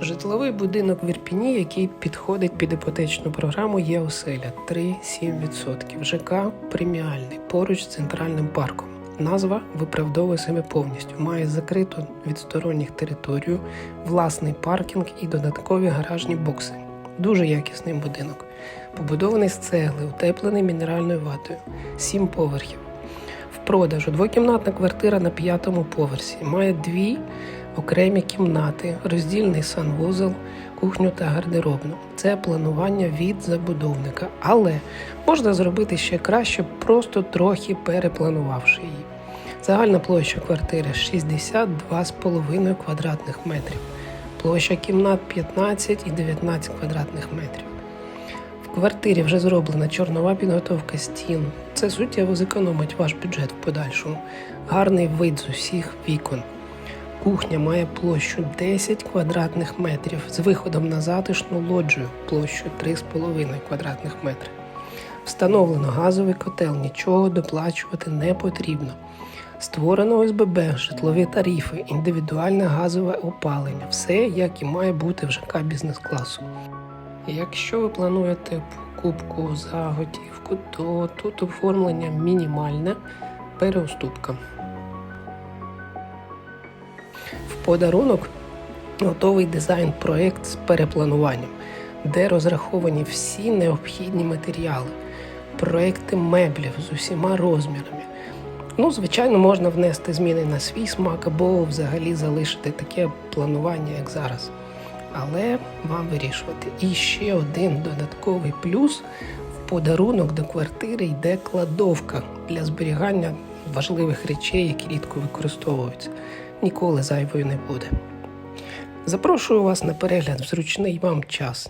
Житловий будинок в Ірпіні, який підходить під іпотечну програму, є оселя 3-7%. ЖК преміальний поруч з центральним парком. Назва виправдовує себе повністю. Має закриту від сторонніх територію, власний паркінг і додаткові гаражні бокси. Дуже якісний будинок. Побудований з цегли, утеплений мінеральною ватою, 7 поверхів. В продажу двокімнатна квартира на п'ятому поверсі. Має дві окремі кімнати, роздільний санвузол, кухню та гардеробну. Це планування від забудовника, але можна зробити ще краще, просто трохи перепланувавши її. Загальна площа квартири 62,5 квадратних метрів. Площа кімнат 15 і 19 квадратних метрів. В квартирі вже зроблена чорнова підготовка стін. Це суттєво зекономить ваш бюджет в подальшому. Гарний вид з усіх вікон. Кухня має площу 10 квадратних метрів з виходом на затишну лоджію площею 3,5 квадратних метри. Встановлено газовий котел, нічого доплачувати не потрібно. Створено ОСББ, житлові тарифи, індивідуальне газове опалення. Все як і має бути в ЖК бізнес-класу. Якщо ви плануєте покупку за готівку, то тут оформлення мінімальне переуступка. Подарунок готовий дизайн-проєкт з переплануванням, де розраховані всі необхідні матеріали, проекти меблів з усіма розмірами. Ну, звичайно, можна внести зміни на свій смак або взагалі залишити таке планування, як зараз. Але вам вирішувати. І ще один додатковий плюс в подарунок до квартири йде кладовка для зберігання важливих речей, які рідко використовуються. Ніколи зайвою не буде. Запрошую вас на перегляд в зручний вам час.